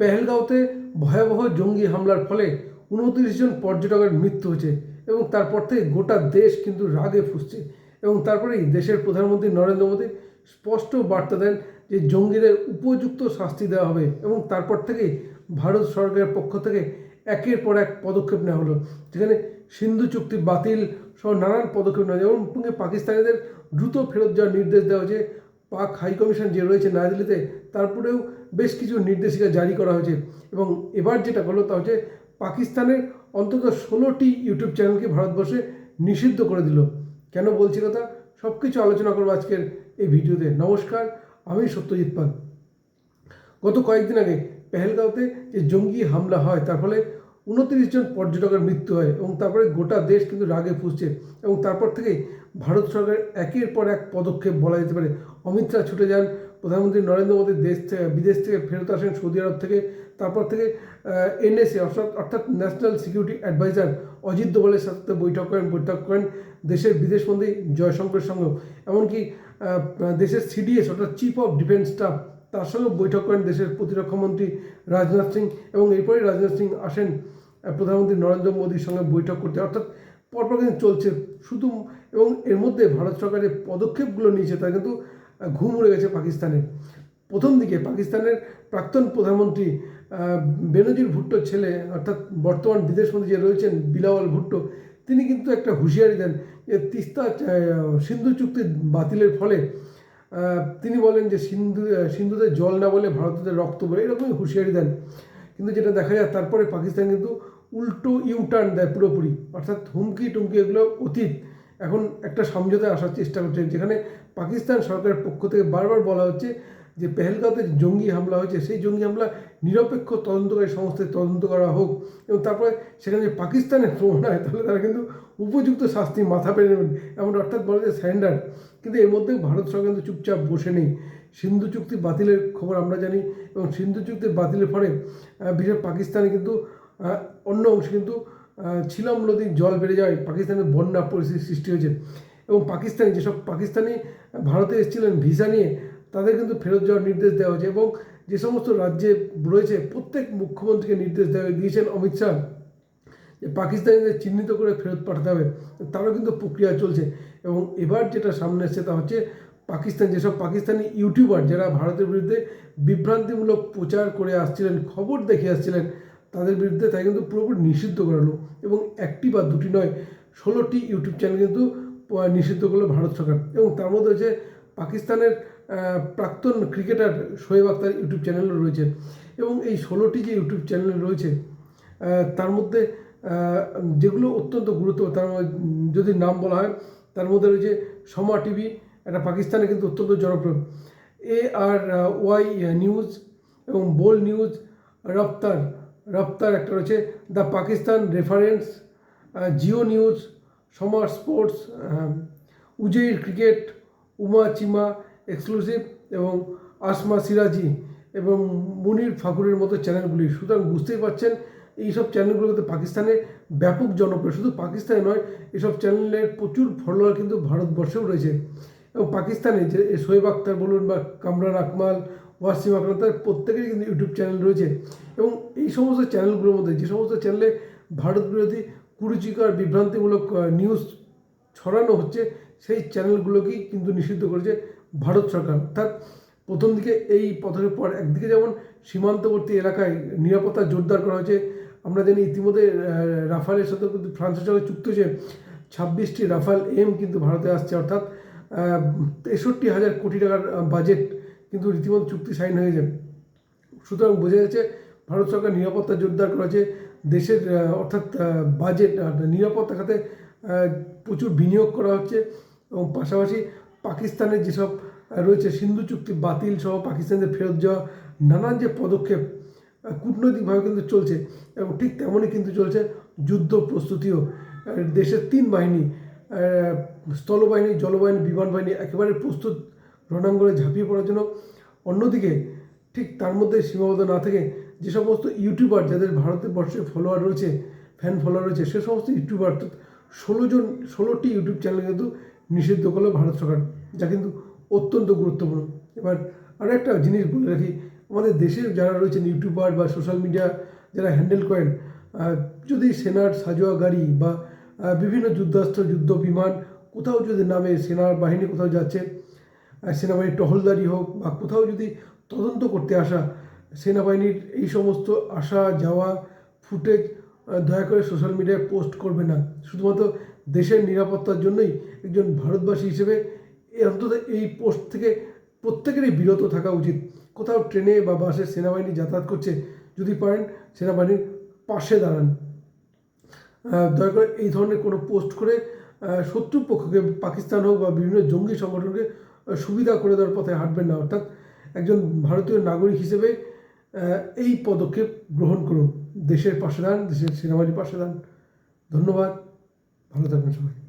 পেহেলগাঁওতে ভয়াবহ জঙ্গি হামলার ফলে উনত্রিশ জন পর্যটকের মৃত্যু হয়েছে এবং তারপর থেকে গোটা দেশ কিন্তু রাগে ফুসছে এবং তারপরেই দেশের প্রধানমন্ত্রী নরেন্দ্র মোদী স্পষ্ট বার্তা দেন যে জঙ্গিদের উপযুক্ত শাস্তি দেওয়া হবে এবং তারপর থেকেই ভারত সরকারের পক্ষ থেকে একের পর এক পদক্ষেপ নেওয়া হলো। যেখানে সিন্ধু চুক্তি বাতিল সহ নানান পদক্ষেপ নেওয়া যেমন পাকিস্তানিদের দ্রুত ফেরত যাওয়ার নির্দেশ দেওয়া হয়েছে। পাক হাই কমিশন যে রয়েছে নয়াদিল্লিতে, তারপরেও বেশ কিছু নির্দেশিকা জারি করা হয়েছে। এবং এবার যেটা হলো তা হচ্ছে পাকিস্তানের অন্তত ষোলোটি ইউটিউব চ্যানেলকে ভারতবর্ষে নিষিদ্ধ করে দিল। কেন বলছি কথা? সব কিছু আলোচনা করব আজকের এই ভিডিওতে। নমস্কার, আমি সত্যজিৎ পাল। গত কয়েকদিন আগে পেহেলগাঁওতে যে জঙ্গি হামলা হয়, তার ফলে উনত্রিশ জন পর্যটকের মৃত্যু হয় এবং তারপরে গোটা দেশ কিন্তু রাগে ফুসছে। এবং তারপর থেকেই ভারত সরকার একের পর এক পদক্ষেপ বলা যেতে পারে। অমিত শাহ ছুটে যান, প্রধানমন্ত্রী নরেন্দ্র মোদী দেশ থেকে বিদেশ থেকে ফেরত আসেন সৌদি আরব থেকে। তারপর থেকে এনএসএ অর্থাৎ অর্থাৎ ন্যাশনাল সিকিউরিটি অ্যাডভাইজার অজিত দোভালের সাথে বৈঠক করেন। বৈঠক করেন দেশের বিদেশমন্ত্রী জয়শঙ্করের সঙ্গেও এমনকি দেশের সিডিএস অর্থাৎ চিফ অফ ডিফেন্স স্টাফ তার সঙ্গে বৈঠক করেন দেশের প্রতিরক্ষা মন্ত্রী রাজনাথ সিং। এবং এরপরেই রাজনাথ সিং আসেন প্রধানমন্ত্রী নরেন্দ্র মোদীর সঙ্গে বৈঠক করতে। অর্থাৎ পরপর কিন্তু চলছে। শুধু এবং এর মধ্যে ভারত সরকারের পদক্ষেপগুলো নিয়েছে তা কিন্তু ঘুম উড়ে গেছে পাকিস্তানের। প্রথম দিকে পাকিস্তানের প্রাক্তন প্রধানমন্ত্রী বেনজির ভুট্টোর ছেলে, অর্থাৎ বর্তমান বিদেশমন্ত্রী যে রয়েছেন, বিলাওয়াল ভুট্টো, তিনি কিন্তু একটা হুঁশিয়ারি দেন যে তিস্তা সিন্ধু চুক্তি বাতিলের ফলে তিনি বলেন যে সিন্ধু সিন্ধুতে জল না বলে ভারতীয়দের রক্ত বলে এরকমই হুঁশিয়ারি দেন। কিন্তু যেটা দেখা যায়, তারপরে পাকিস্তান কিন্তু উল্টো ইউটার্ন দেয় পুরোপুরি। অর্থাৎ হুমকি টুমকি এগুলো অতীত। এখন একটা সমঝোতায় আসার চেষ্টা করছে, যেখানে পাকিস্তান সরকারের পক্ষ থেকে বারবার বলা হচ্ছে যে পেহেলগাঁওতে জঙ্গি হামলা হয়েছে, সেই জঙ্গি হামলা নিরপেক্ষ তদন্তকারী সংস্থায় তদন্ত করা হোক। এবং তারপরে সেখানে যে পাকিস্তানের প্রমাণ হয়, তাহলে তারা কিন্তু উপযুক্ত শাস্তি মাথা পেরে নেবেন। এমন অর্থাৎ বলা যায় স্যান্ডার্ড। কিন্তু এর মধ্যে ভারত সরকার কিন্তু চুপচাপ বসে নেই। সিন্ধু চুক্তি বাতিলের খবর আমরা জানি এবং সিন্ধু চুক্তি বাতিলের ফলে বিশেষ পাকিস্তানে কিন্তু অন্য অংশে কিন্তু ছিলাম নদীর জল বেড়ে যায় পাকিস্তানের বন্যা পরিস্থিতি সৃষ্টি হয়েছে। এবং পাকিস্তানি যেসব পাকিস্তানি, ভারতে এসেছিলেন ভিসা নিয়ে, তাদের কিন্তু ফেরত যাওয়ার নির্দেশ দেওয়া হয়েছে এবং যে সমস্ত রাজ্যে রয়েছে, প্রত্যেক মুখ্যমন্ত্রীকে নির্দেশ দেওয়া হয়ে দিয়েছেন অমিত শাহ যে পাকিস্তানিদের চিহ্নিত করে ফেরত পাঠাতে হবে। তারও কিন্তু প্রক্রিয়া চলছে। এবং এবার যেটা সামনে এসছে তা হচ্ছে, পাকিস্তান যেসব পাকিস্তানি ইউটিউবার যারা ভারতের বিরুদ্ধে বিভ্রান্তিমূলক প্রচার করে আসছিলেন, খবর দেখে আসছিলেন তাদের বিরুদ্ধে তাই কিন্তু পুরোপুরি নিষিদ্ধ করালো। এবং একটি বা দুটি নয়, ষোলোটি ইউটিউব চ্যানেল কিন্তু নিষিদ্ধ করল ভারত সরকার। এবং তার মধ্যে হচ্ছে পাকিস্তানের প্রাক্তন ক্রিকেটার শোয়েব আক্তার ইউটিউব চ্যানেলও রয়েছে। এবং এই ষোলোটি যে ইউটিউব চ্যানেল রয়েছে তার মধ্যে যেগুলো অত্যন্ত গুরুত্ব তার যদি নাম বলা হয়, তার মধ্যে রয়েছে সমা টিভি একটা পাকিস্তানে কিন্তু অত্যন্ত জনপ্রিয়। এ আর ওয়াই নিউজ এবং বোল নিউজ, রফতার রফতার একটা রয়েছে, the Pakistan reference Geo news Samaa sports Uzair cricket, Uma Cheema exclusive এবং আসমা সিরাজি এবং মুনির ফাকুরের মতো চ্যানেলগুলি। সুতরাং বুঝতেই পারছেন এইসব চ্যানেলগুলোতে পাকিস্তানে ব্যাপক জনপ্রিয়। শুধু পাকিস্তানে নয়, এসব চ্যানেলের প্রচুর ফলোয়ার কিন্তু ভারতবর্ষেও রয়েছে। এবং পাকিস্তানে যে শোয়েব আক্তার বলুন বা কামরান আকমাল ওয়াসিম আকরাম প্রত্যেকেরই কিন্তু ইউটিউব চ্যানেল রয়েছে। এবং এই সমস্ত চ্যানেলগুলোর মধ্যে, যে সমস্ত চ্যানেলে ভারত বিরোধী কুরুচিকর, বিভ্রান্তিমূলক নিউজ ছড়ানো হচ্ছে, সেই চ্যানেলগুলোকেই কিন্তু নিষিদ্ধ করেছে ভারত সরকার। অর্থাৎ প্রথম দিকে এই পথের পর একদিকে যেমন সীমান্তবর্তী এলাকায় নিরাপত্তা জোরদার করা হয়েছে, আমরা জানি ইতিমধ্যে রাফালের সাথে কিন্তু ফ্রান্সের সঙ্গে চুক্তি হয়েছে। ছাব্বিশটি রাফাল এম কিন্তু ভারতে আসছে, অর্থাৎ তেষট্টি হাজার কোটি টাকার বাজেট কিন্তু রীতিমতো চুক্তি সাইন হয়ে যাবে। সুতরাং বোঝা যাচ্ছে ভারত সরকার নিরাপত্তা জোরদার করা হয়েছে দেশের অর্থাৎ বাজেট নিরাপত্তা খাতে প্রচুর বিনিয়োগ করা হচ্ছে এবং পাশাপাশি পাকিস্তানের যেসব রয়েছে সিন্ধু চুক্তি বাতিল সহ পাকিস্তানদের ফেরত যাওয়া নানান যে পদক্ষেপ কূটনৈতিকভাবে কিন্তু চলছে এবং ঠিক তেমনই কিন্তু চলছে যুদ্ধ প্রস্তুতিও। দেশের তিন বাহিনী স্থলবাহিনী, জলবাহিনী বিমান বাহিনী একেবারে প্রস্তুত রণাঙ্গনে ঝাঁপিয়ে পড়ার জন্য অন্যদিকে, ঠিক তার মধ্যে সীমাবদ্ধ না থেকে যে সমস্ত ইউটিউবার যাদের ভারতের বর্ষে ফলোয়ার রয়েছে ফ্যান ফলোয়ার রয়েছে, সে সমস্ত ইউটিউবার ষোলো জন, ষোলোটি ইউটিউব চ্যানেল কিন্তু নিষিদ্ধ করল ভারত সরকার, যা কিন্তু অত্যন্ত গুরুত্বপূর্ণ। এবার আরও একটা জিনিস বলে রাখি, আমাদের দেশে যারা রয়েছেন ইউটিউবার বা সোশ্যাল মিডিয়া যারা হ্যান্ডেল করেন যদি সেনার সাজোয়া গাড়ি বা বিভিন্ন যুদ্ধাস্ত্র, যুদ্ধ বিমান কোথাও যদি নামে সেনার বাহিনী কোথাও যাচ্ছে সেনাবাহিনীর টহলদারি হোক বা কোথাও যদি তদন্ত করতে আসা সেনাবাহিনীর এই সমস্ত আসা যাওয়া ফুটেজ দয়া করে সোশ্যাল মিডিয়ায় পোস্ট করবে না। শুধুমাত্র দেশের নিরাপত্তার জন্যই একজন ভারতবাসী হিসেবে অন্তত এই পোস্ট থেকে প্রত্যেকেরই বিরত থাকা উচিত। কোথাও ট্রেনে বা বাসে সেনাবাহিনী যাতায়াত করছে যদি পারেন সেনাবাহিনীর পাশে দাঁড়ান। দয়া করে এই ধরনের কোনো পোস্ট করে আহ, শত্রু পক্ষকে পাকিস্তান হোক বা বিভিন্ন জঙ্গি সংগঠনকে সুবিধা করে দেওয়ার পথে হাঁটবেন না, অর্থাৎ একজন ভারতীয় নাগরিক হিসেবে এই পদক্ষেপ গ্রহণ করুন। দেশের পাশে দেশের সেনাবাহিনীর পাশে ধন্যবাদ। ভালো থাকবেন সবাই।